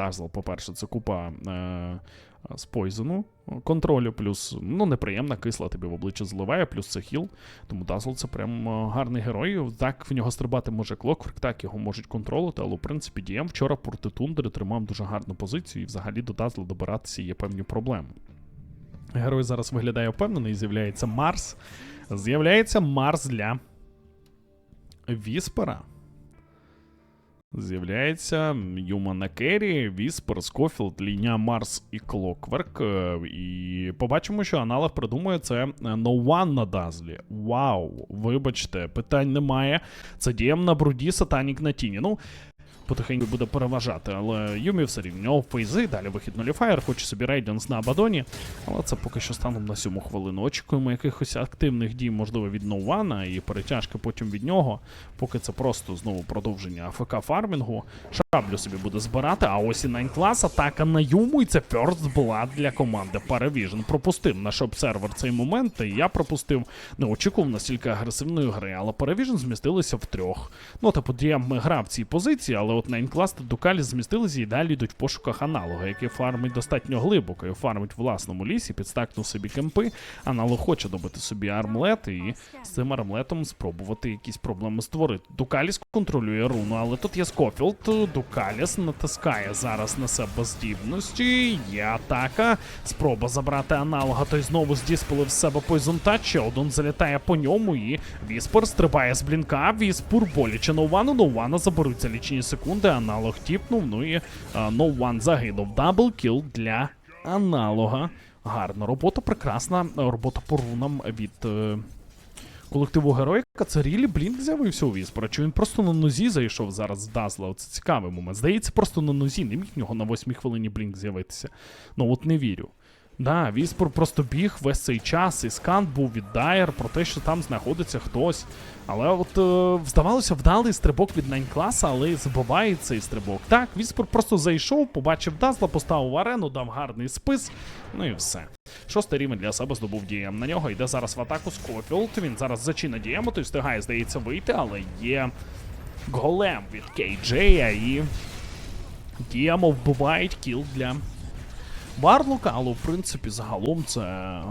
Дазл, по-перше, це купа е, з пойзону контролю, плюс ну, неприємна кисла тобі в обличчя зливає, плюс це хіл. Тому Дазл це прям е, гарний герой. Так в нього стрибати може Клокверк, так його можуть контролити, але в принципі Дієм вчора проти Тундри тримав дуже гарну позицію, і взагалі до Дазла добиратися є певні проблеми. Герой зараз виглядає впевнений, з'являється Марс. З'являється Марс для Віспера. З'являється Юмана Керрі, Віспер, Скофілд, Ліня, Марс і Клокверк. Е, І побачимо, що аналог придумує це е, No One на Дазлі. Вау! Вибачте, питань немає. Це дієм на бруді, сатанік на тіні. Ну, потихеньку буде переважати, але Юмі все рівно фейзи, далі вихід Ноліфаєр, хоче собі рейденс на Абадоні. Але це поки що станом на сьому хвилину. Очікуємо якихось активних дій, можливо, від Ноуана і перетяжки потім від нього. Поки це просто знову продовження АФК фармінгу. Шаблю собі буде збирати, а ось і Найнклас, атака на Юму, і це First Blood для команди Paravision. Пропустив наш обсервер цей момент, і я пропустив. Не очікував настільки агресивної гри, але Paravision змістилися в трьох. Ну, типу, Дієм грав в цій позиції, але от Nine Class та Дукалі змістилися і далі йдуть в пошуках аналога, який фармить достатньо глибоко і фармить в власному лісі, підстакнув собі кемпи. Аналог хоче добити собі армлет і з цим армлетом спробувати якісь проблеми створити. Дукаліс контролює руну, але тут є Скофілд. Дукаліс натискає зараз на себе здібності. Є атака. Спроба забрати аналога. Той знову здіспелив з себе Poison. Ще один залітає по ньому. І Віспер стрибає з блінка. Віспур боляче Ноувану. Ноувана заберуться лічені секунди. Аналог тіпнув. Ну і Ноуван загинув. Дабл кіл для аналога. Гарна робота, прекрасна робота по рунам від. е, колективу Героїка, це Рілі Блінк з'явився у Віспора. Чи він просто на нозі зайшов зараз з Дазла? Це цікавий момент. Здається, просто на нозі. Не міг нього на восьмій хвилині Блінк з'явитися. Ну от не вірю. Да, Віспор просто біг весь цей час, і скан був від Дайер про те, що там знаходиться хтось. Але от е, здавалося, вдалий стрибок від Найн класа, але забуває цей стрибок. Так, Віспор просто зайшов, побачив Дазла, поставив арену, дав гарний спис. Ну і все. Шостий рівень для себе здобув дієм. На нього йде зараз в атаку Скофілд. Він зараз зачинить дієму, той встигає, здається, вийти, але є голем від Кейджея і діємо вбивають кіл для Варлока, але в принципі загалом це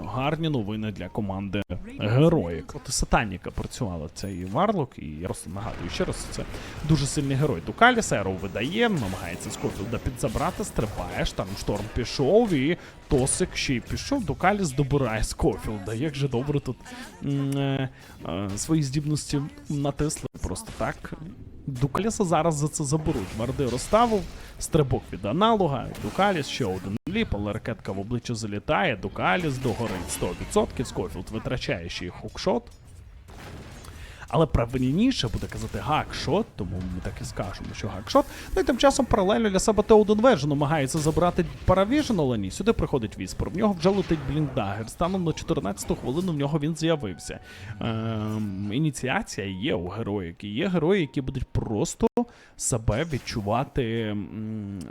гарні новини для команди героїк. Проти Сатаніка працювала цей Варлок, і я просто нагадую ще раз, це дуже сильний герой. Дукаліс Еро видає, намагається Скофілда підзабрати, стрибає, штормшторм пішов, і Тосик ще й пішов. Дукаліс добирає Скофілда. Як же добре тут е, е, свої здібності натисли просто так. Дукаліса зараз за це заберуть. Марди розставив, стрибок від аналога, Дукаліс, ще один ліп, ракетка в обличчя залітає, Дукаліс догорить 100%, Скофілд витрачає ще й хукшот. Але правильніше буде казати гакшот, тому ми так і скажемо, що гакшот. Ну і тим часом паралельно для себе Теоден Ведж намагається забрати Паравіжн, але ні. Сюди приходить Віспор. В нього вже летить Бліндагер. Станом на 14-ту хвилину в нього він з'явився. Ем, ініціація є у героїки. Є герої, які будуть просто себе відчувати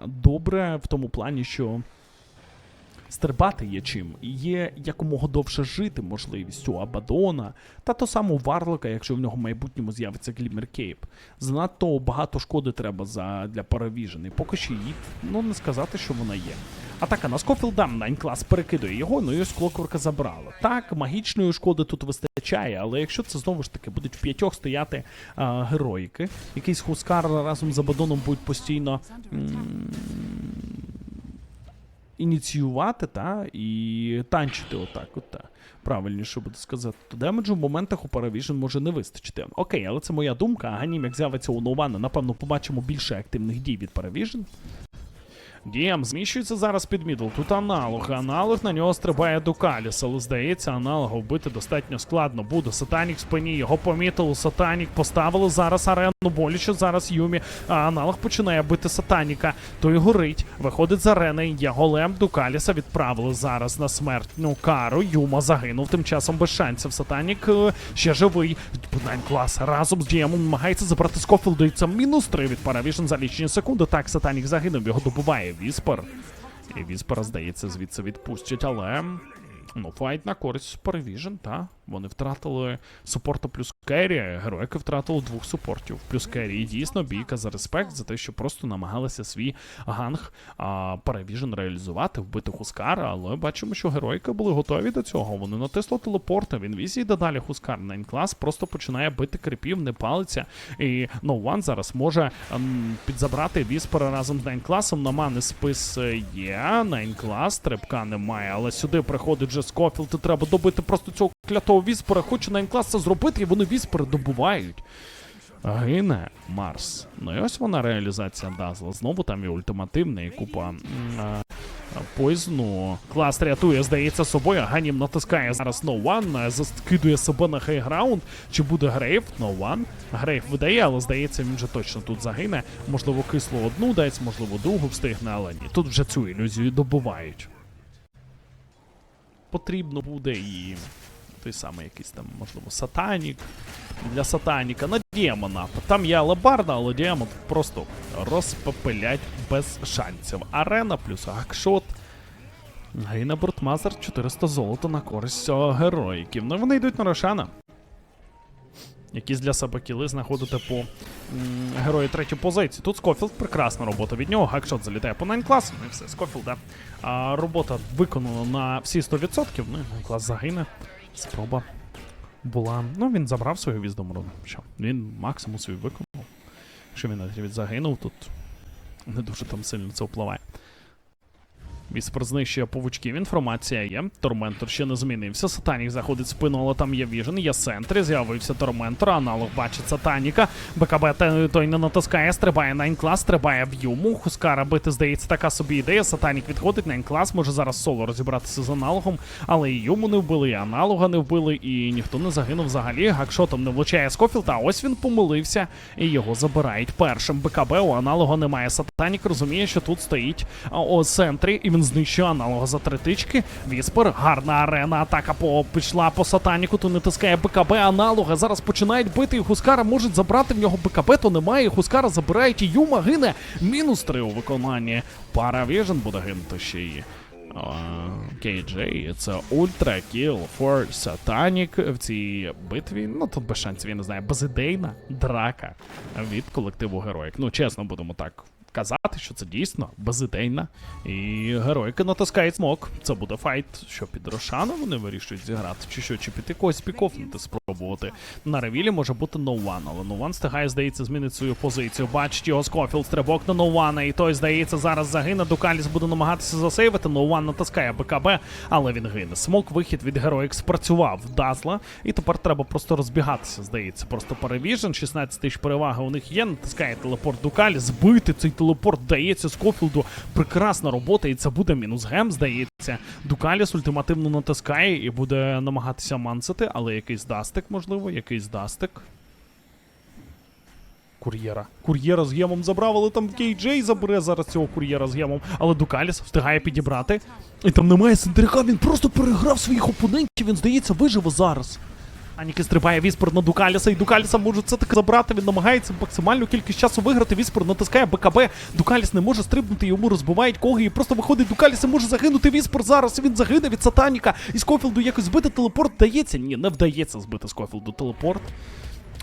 добре в тому плані, що. Стрибати є чим, і є якомога довше жити можливістю Абадона та то саме у Варлока, якщо в нього в майбутньому з'явиться Глімер Кейп. Занадто багато шкоди треба за, для Паравіжен, і поки що її, ну не сказати, що вона є. Атака на Скофілда, Найн клас перекидує його, ну і ось Клокворка забрала. Так, магічної шкоди тут вистачає, але якщо це знову ж таки будуть в п'ятьох стояти а, героїки, якийсь Хускар разом з Абадоном будуть постійно. м, ініціювати та і танчити отак. От, та. Правильніше буде сказати. То демеджу в моментах у Paravision може не вистачити. Окей, але це моя думка. А Ганім, як з'явиться у Нована, напевно, побачимо більше активних дій від Paravision. Дієм зміщується зараз під мідл. Тут аналог. Аналог на нього стрибає Дукаліс, але здається, аналога вбити достатньо складно буде. Сатанік в спині, його помітили. Сатанік поставили зараз арену. Боляче зараз Юмі. А аналог починає бити Сатаніка. Той горить. Виходить з арени. Є голем Дукаліса. Відправили зараз на смертну кару. Юма загинув. Тим часом без шансів. Сатанік е, ще живий. Найн клас разом з Діємом намагається забрати Скофілда. І це мінус 3 від Паравішн за лічені секунди. Так, Сатанік загинув. Його добуває Віспер. І Віспера, здається, звідси відпустять, але. Ну, файт на користь Паравіжн, та. Вони втратили супорта плюс керрі, героїки втратили двох супортів. Плюс керрі. І дійсно бійка за респект за те, що просто намагалися свій ганг а, Паравіжен реалізувати, вбити Хускара, але бачимо, що героїки були готові до цього. Вони натисли телепорти, він візі йде далі Хускар. Найнклас просто починає бити крипів, не палиться. І No зараз може ем, підзабрати Віспера разом з Найнкласом. На мани спис е, є. Найнклас, стрибка немає, але сюди приходить вже Скофілд, і треба добити просто цього клятого Віспера. Хоче Найнклас це зробити, і вони Віспери добувають. Гине Марс. Ну і ось вона реалізація Дазла. Знову там і ультимативна, і купа а, а, поїзну. Клас рятує, здається, собою. Ганім натискає зараз No One, е, заскидує себе на хейграунд. Чи буде Грейв? No One. Грейв видає, але здається, він вже точно тут загине. Можливо, кисло одну дасть, можливо, другу встигне, але ні. Тут вже цю ілюзію добувають. Потрібно буде і той самий якийсь там, можливо, сатанік. Для сатаніка на демона. Там є алебарда, але демон просто розпопилять без шансів. Арена плюс гакшот. Гейна Бортмазер 400 золота на користь героїків. Ну вони йдуть на Рошана. Якісь для себе кіли знаходити по м, герої третьої позиції. Тут Скофілд, прекрасна робота від нього. Гакшот залітає по 9 класу. Ну і все, Скофілда. А, робота виконана на всі 100%. Ну і клас загине. Спроба була. Ну, він забрав свою віздом. Що? Він максимум свій виконав. Якщо він навіть загинув, тут не дуже там сильно це впливає. Віспер знищує павучків. Інформація є. Торментор ще не змінився. Сатанік заходить спину, але там є віжен, є центрі. З'явився Торментор. Аналог бачить Сатаніка. БКБ той не натискає, стрибає Найнклас, стрибає в юму. Хускара бити, здається, така собі ідея. Сатанік відходить. Найнклас може зараз соло розібратися з аналогом, але і юму не вбили, і аналога не вбили, і ніхто не загинув взагалі. Гакшотом не влучає Скофілд, а ось він помилився, і його забирають першим. БКБ у аналога немає. Сатанік розуміє, що тут стоїть о центрі, і він знищує аналога за три тички. Віспер, гарна арена, атака по пішла по сатаніку, то не тискає БКБ аналога. Зараз починають бити, і Хускара можуть забрати в нього БКБ, то немає. і Хускара забирають, і Юма гине. Мінус три у виконанні. Паравіжен буде гинути ще й. KJ, це ультра кіл for Satanic в цій битві. Ну тут без шансів, я не знаю, безідейна драка від колективу героїк. Ну, чесно, будемо так казати, що це дійсно безідейна. І героїки натискають смок. Це буде файт, що під Рошана вони вирішують зіграти, чи що, чи піти когось пікофнути, спробувати. На ревілі може бути No але One стигає, здається, змінити свою позицію. Бачить його Скофілд, стрибок на No і той, здається, зараз загине. Дукаліс буде намагатися засейвити. One натискає БКБ, але він гине. Смок вихід від героїк спрацював Дазла, і тепер треба просто розбігатися, здається. Просто перевіжен, 16 тисяч переваги у них є. Натискає телепорт Дукаліс, збити цей телепорт дається Скофілду. Прекрасна робота, і це буде мінус гем, здається. Дукаліс ультимативно натискає і буде намагатися мансити, але якийсь дастик, можливо, якийсь дастик. Кур'єра. Кур'єра з гемом забрав, але там Кейджей забере зараз цього кур'єра з гемом. Але Дукаліс встигає підібрати. І там немає Сентерика, він просто переграв своїх опонентів, він, здається, виживе зараз. Аніки стрибає Віспер на Дукаліса, і Дукаліса може це таки забрати. Він намагається максимальну кількість часу виграти. Віспер натискає БКБ. Дукаліс не може стрибнути, йому розбивають коги. І просто виходить Дукаліс і може загинути. Віспер зараз. Він загине від Сатаніка. І Скофілду якось збити телепорт вдається. Ні, не вдається збити Скофілду телепорт.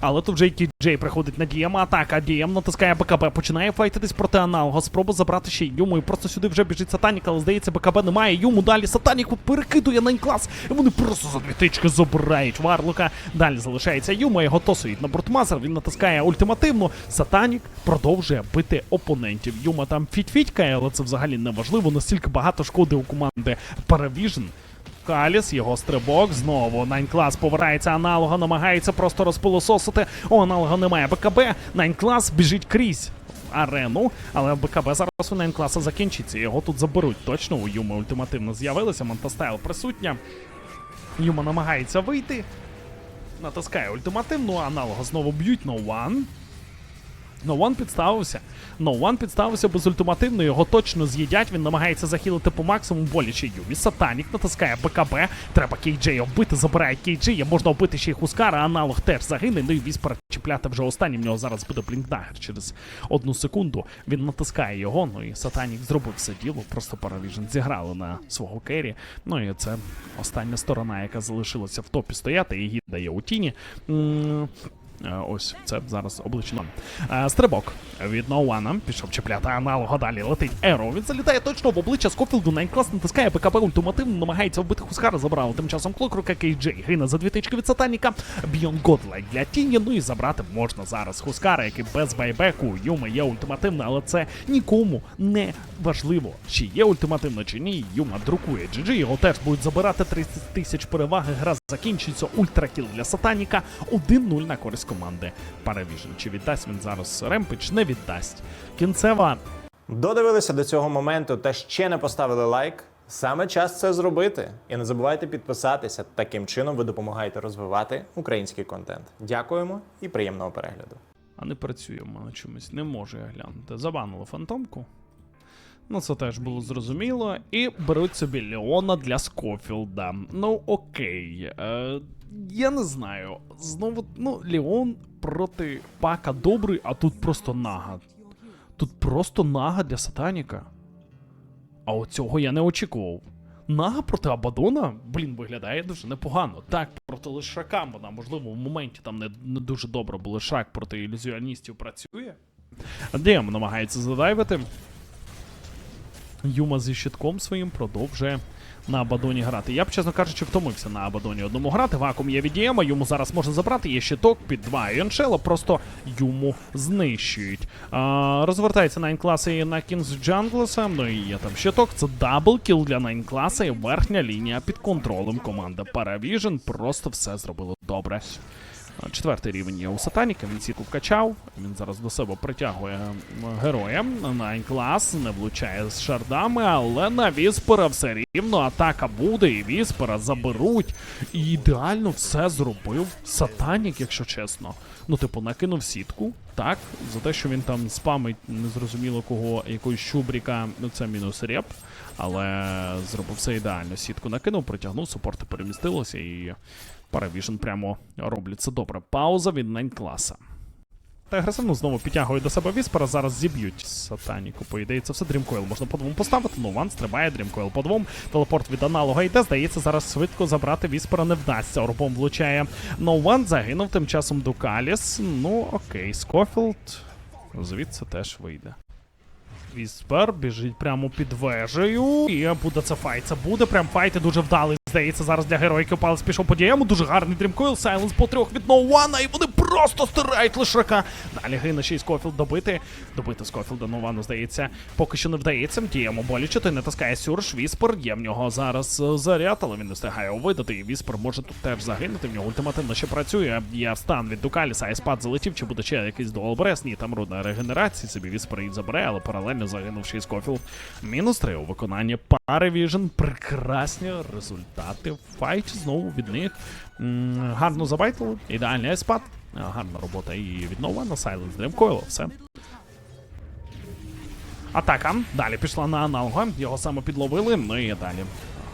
Але тут вже Джей приходить на Дієма, атака, Дієм натискає БКБ, починає файтитись проти аналога, спроба забрати ще й Юму, і просто сюди вже біжить Сатанік, але здається, БКБ немає. Юму далі Сатаніку перекидує на клас, і вони просто за дві тички забирають Варлока. Далі залишається Юма, його тосують на бортмазер, він натискає ультимативну. Сатанік продовжує бити опонентів. Юма там фіть-фітькає, але це взагалі не важливо, настільки багато шкоди у команди Паравіжн. Каліс, його стрибок знову. Найнклас повертається аналога, намагається просто розпилососити. У аналога немає БКБ. Найнклас біжить крізь арену, але БКБ зараз у Найнкласа закінчиться. Його тут заберуть. Точно у Юми ультимативно з'явилися. Монтастайл присутня. Юма намагається вийти. Натискає ультимативну, аналога знову б'ють на one. Ноуан підставився. Ноуан підставився безультимативно, його точно з'їдять. Він намагається захилити по максимуму боляче Юмі. Сатанік натискає БКБ. Треба Кейджея вбити, забирає Кейджея. Можна вбити ще й Хускара, аналог теж загине. Ну і Віспер чіпляти вже останнім. В нього зараз буде блінкдагер через одну секунду. Він натискає його. Ну і Сатанік зробив все діло. Просто Паравіжн зіграли на свого керрі. Ну і це остання сторона, яка залишилася в топі стояти. І гід дає у тіні. Е, Ось це зараз обличчя. Е, Стрибок від Ноуана пішов чіпляти аналога. Далі летить Еро. Він залітає точно в обличчя Скофілду. Найнклас натискає ПКП ультимативно, намагається вбити Хускара. Забрали тим часом Клокрука Кейджей. Гине за дві тички від Сатаніка. Бьон Годлайк для тіні. Ну і забрати можна зараз Хускара, який без байбеку. Юма є ультимативна, але це нікому не важливо. Чи є ультимативно, чи ні. Юма друкує GG. Його теж будуть забирати 30 тисяч переваги. Гра закінчується. Ультракіл для Сатаніка. 1-0 на користь команди Paravision. Чи віддасть він зараз ремпич? Не віддасть. Кінцева Додивилися до цього моменту та ще не поставили лайк. Саме час це зробити. І не забувайте підписатися. Таким чином ви допомагаєте розвивати український контент. Дякуємо і приємного перегляду. А не працює в мене чомусь, не можу я глянути. Забанили фантомку. Ну, це теж було зрозуміло. І беруть собі Леона для Скофілда. Ну, окей. Е, я не знаю. Знову, ну, Леон проти Пака добрий, а тут просто нага. Тут просто нага для Сатаніка. А от цього я не очікував. Нага проти Абадона, блін, виглядає дуже непогано. Так, проти лишака вона, можливо, в моменті там не, не дуже добре, бо лишак проти ілюзіоністів працює. Дем намагається задайвити. Юма зі щитком своїм продовжує на Абадоні грати. Я б, чесно кажучи, втомився на Абадоні одному грати. Вакуум є від Дієма, йому зараз можна забрати. Є щиток під два Яншела, просто Юму знищують. А, розвертається Найнкласа і на Кінз Джанглеса. Ну і є там щиток. Це даблкіл для Найн класа і верхня лінія під контролем команди Paravision. Просто все зробило добре. Четвертий рівень є у Сатаніка, він сітку вкачав. Він зараз до себе притягує героя. Найн клас не влучає з шардами, але на Віспера все рівно атака буде, і Віспера заберуть. І ідеально все зробив Сатанік, якщо чесно. Ну, типу, накинув сітку, так, за те, що він там спамить незрозуміло кого, якогось щубріка, ну це мінус реп. Але зробив все ідеально. Сітку накинув, притягнув, супорти перемістилися і Paravision прямо роблять це добре. Пауза від Найн класа. Та агресивно знову підтягує до себе Віспера. Зараз зіб'ють сатаніку. По ідеї, це все Дрімкойл можна по двом поставити. Ну, ван стрибає Дрімкойл по двом. Телепорт від аналога йде. Здається, зараз швидко забрати Віспера не вдасться. Орбом влучає No One. Загинув тим часом Дукаліс. Ну, окей, Скофілд звідси теж вийде. Віспер біжить прямо під вежею. І буде це файт. Це буде прям файт і дуже вдалий. Здається, зараз для героїки Палець пішов по. Дуже гарний дрімкойл. Сайленс по трьох від Ноуана. І вони просто стирають лишака. Далі гине ще й Скофілд добити. Добити Скофілда Ноуану, здається, поки що не вдається. Діємо боляче, той натискає Сюрш. Віспер. Є в нього зараз е, заряд, але він не встигає видати. І Віспер може тут теж загинути. В нього ультимативно ще працює. Є стан від Дукаліса, Айспад залетів. Чи буде ще якийсь дуалбрес? Ні, там рудна регенерація. Собі Віспер її забере, але паралельно загинув ще й Скофілд. Мінус 3 у виконанні Paravision. Прекрасні результати в файті знову від них. Гарно забайтили. Ідеальний айспад. Гарна робота і від Нова на Silence Dream Coil. Все. Атака. Далі пішла на аналога. Його саме підловили. Ну і далі.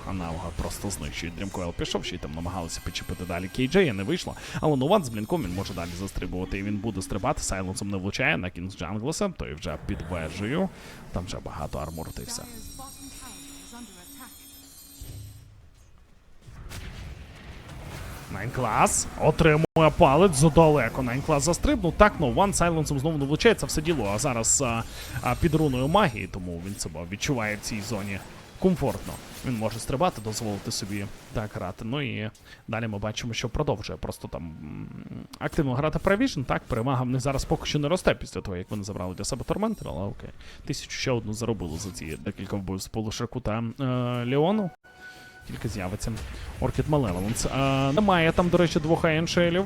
Аналога просто знищують. Дрімкойл пішов, ще й там намагалися підчепити далі Кейджея, не вийшло. Але Нован з блінком він може далі застрибувати. І він буде стрибати. Сайленсом не влучає на Кінгс Джанглеса, той вже під вежею. Там вже багато та й все. Найнклас отримує палець задалеко. Найнклас застрибнув. Так, ну Ван Сайленсом знову не влучається все діло. А зараз а, а, під руною магії, тому він себе відчуває в цій зоні комфортно. Він може стрибати, дозволити собі так грати. Ну і далі ми бачимо, що продовжує просто там активно грати Prevision. Так, перевага в них зараз поки що не росте після того, як вони забрали для себе Торментер, але окей. Тисячу ще одну заробили за ці декілька вбивств по Лишаку та е, Леону. Тільки з'явиться Оркід Малеволенс. Немає там, до речі, двох айншелів.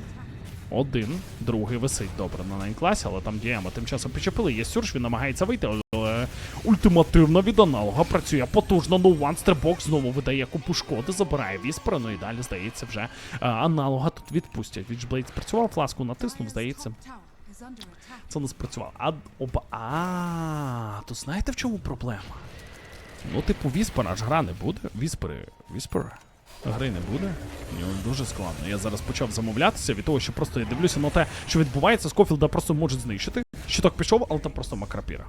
Один, другий висить добре на найнкласі, але там діяма тим часом підчепили. Є сюрш, він намагається вийти, але ультимативно від аналога працює потужно. Ну, ван стрибок знову видає купу шкоди, забирає віспера. Ну і далі, здається, вже е, аналога тут відпустять. Вічблейд спрацював, фласку натиснув, здається. Це не спрацювало. А оба. А, то знаєте в чому проблема? Ну, типу, Віспера ж гра не буде. Віспери. Віспер. Гри не буде. Мені дуже складно. Я зараз почав замовлятися від того, що просто я дивлюся на те, що відбувається, Скофілда просто можуть знищити. Щиток пішов, але там просто макрапіра.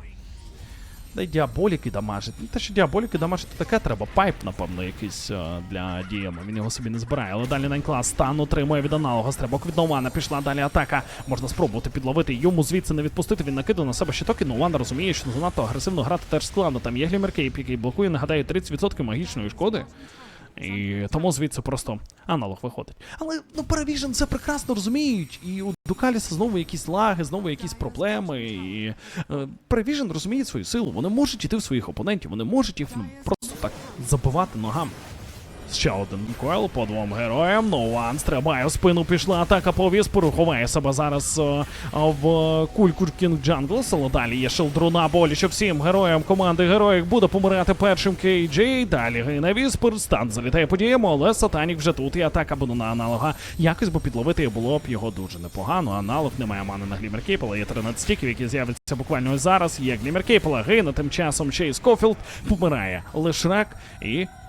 Да й діаболіки дамажить. Ну, те, що діаболіки дамажить, то таке треба. Пайп, напевно, якийсь е, для дієма. Він його собі не збирає. Але далі Найнклас стан отримує від аналога. Стрибок від Нована. Пішла далі атака. Можна спробувати підловити. Йому звідси не відпустити. Він накидав на себе щиток, і Нован розуміє, що занадто агресивно грати теж складно. Там є глімеркейп, який блокує, нагадаю, 30% магічної шкоди. І тому звідси просто аналог виходить. Але ну Paravision це прекрасно розуміють. І Дукаліса знову якісь лаги, знову якісь проблеми. І е, розуміє свою силу. Вони можуть іти в своїх опонентів, вони можуть їх просто так забивати ногами. Ще один койл по двом героям. Ноуан стрибає в спину, пішла атака по віспору. Ховає себе зараз е, в кульку Кінг Джанглс. Але далі є шелдруна боляче всім героям команди героїк буде помирати першим Кейджей. Далі гине віспор. Стан залітає подіємо, але Сатанік вже тут. І атака буде на аналога. Якось би підловити було б його дуже непогано. Аналог немає мани на Глімер Кейпела. Є 13 стіків, які з'являться буквально зараз. Є Глімер Кейпела. Гине тим часом Чейз Кофілд помирає. Лишрак і а-а-а.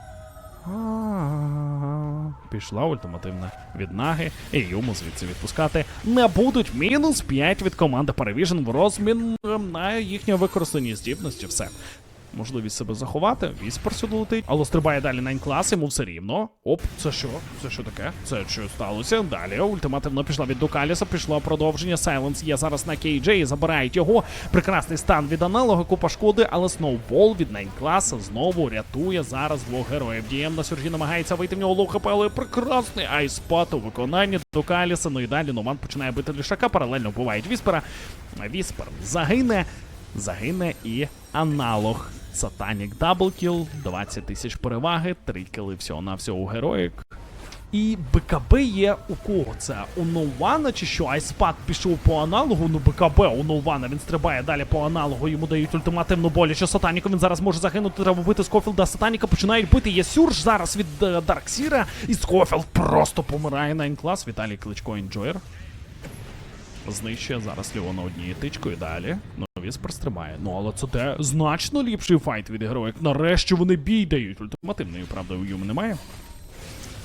Пішла ультимативна від наги, і йому звідси відпускати не будуть. Мінус 5 від команди Перевіжен в розмін на їхнє використання здібності. Все. Можливість себе заховати, Віспер сюди летить, але стрибає далі на клас, йому все рівно. Оп, це що? Це що таке? Це що сталося? Далі ультимативно пішла від Дукаліса, пішло продовження. Сайленс є зараз на KJ, забирають його. Прекрасний стан від аналога, купа шкоди, але сноубол від Найнкласа знову рятує зараз двох героїв. Дієм на сюржі намагається вийти в нього лоу хп, але прекрасний айспат у виконанні Дукаліса. Ну і далі Номан починає бити лішака, паралельно вбивають Віспера. Віспер загине. Загине і аналог. Сатанік даблкіл, 20 тисяч переваги, 3 кіли всього на всього у героїк. І БКБ є у кого це? У Ноуана чи що? Айспад пішов по аналогу, ну БКБ у Ноуана, він стрибає далі по аналогу, йому дають ультимативну боляче Сатаніку, він зараз може загинути, треба вбити Скофілда. Сатаніка починають бити. Є сюрж зараз від е, Дарксіра, і Скофілд просто помирає на інклас. Віталій Кличко інджойер. Знищує зараз Леона однією тичкою далі. Віспер стрибає. Ну, але це те значно ліпший файт від героїк. Нарешті вони бій дають. Ультимативної, правда, у Юми немає.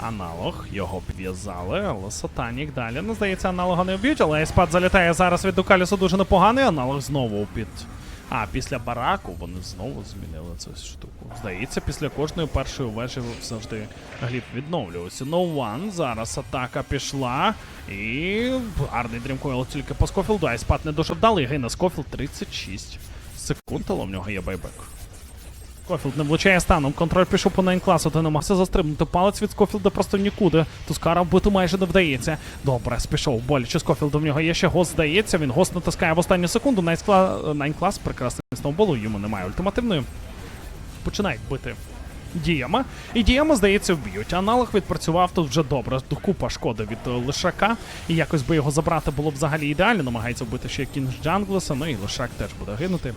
Аналог, його підв'язали, але Сатанік далі. Ну, здається, аналога не вб'ють, але Еспад залітає зараз від Дукалісу дуже непоганий. Аналог знову під. А, після бараку вони знову змінили цю штуку. Здається, після кожної першої вежі завжди гліб відновлювався. No one. Зараз атака пішла. І гарний дрімкойл тільки по Скофілду. Айспад не дуже вдалий. Гейна Скофілд 36 секунд, але в нього є байбек. Скофілд не влучає станом. Контроль пішов по класу, та намагався застрибнути. Палець від Скофілда просто нікуди. Тускара вбити майже не вдається. Добре, спішов боляче Скофілд. В нього є ще гост, здається. Він гост натискає в останню секунду. Найнклас, прекрасний сноуболу, йому немає ультимативної. Починають бити діяма. І діяма, здається, вб'ють. Аналог відпрацював тут вже добре. Купа шкоди від е, лишака. І якось би його забрати було б взагалі ідеально. Намагається вбити ще Кінг Джанглеса. Ну і лишак теж буде гинути.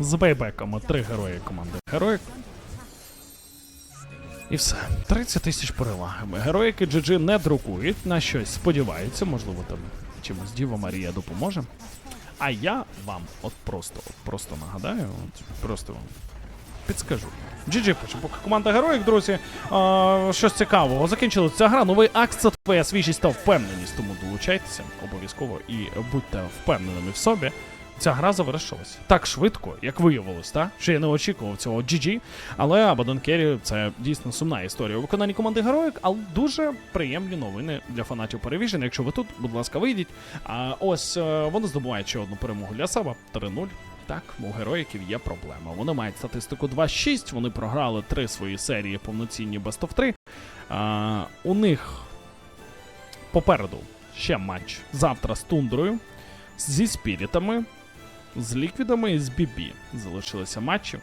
З бейбеками три герої команди героїк. І все. 30 тисяч перевагами. Героїки GG не друкують, на щось сподіваються, можливо, там чимось Діва Марія допоможе. А я вам от просто, от просто нагадаю, от просто вам підскажу. GG поки команда героїк, друзі. А, щось цікавого. Закінчилася ця гра. Новий акт це твоя свіжість та впевненість. Тому долучайтеся обов'язково і будьте впевненими в собі. Ця гра завершилась так швидко, як виявилось, так? Що я не очікував цього GG. Але Абадон Керрі це дійсно сумна історія у виконанні команди героїк, але дуже приємні новини для фанатів Paravision. Якщо ви тут, будь ласка, вийдіть. А ось е, вони здобувають ще одну перемогу для себе 3-0. Так, у героїків є проблема. Вони мають статистику 2-6, вони програли три свої серії повноцінні Best of 3. А, у них попереду ще матч завтра з Тундрою, зі спірітами, з ліквідами і з BB залишилися матчі.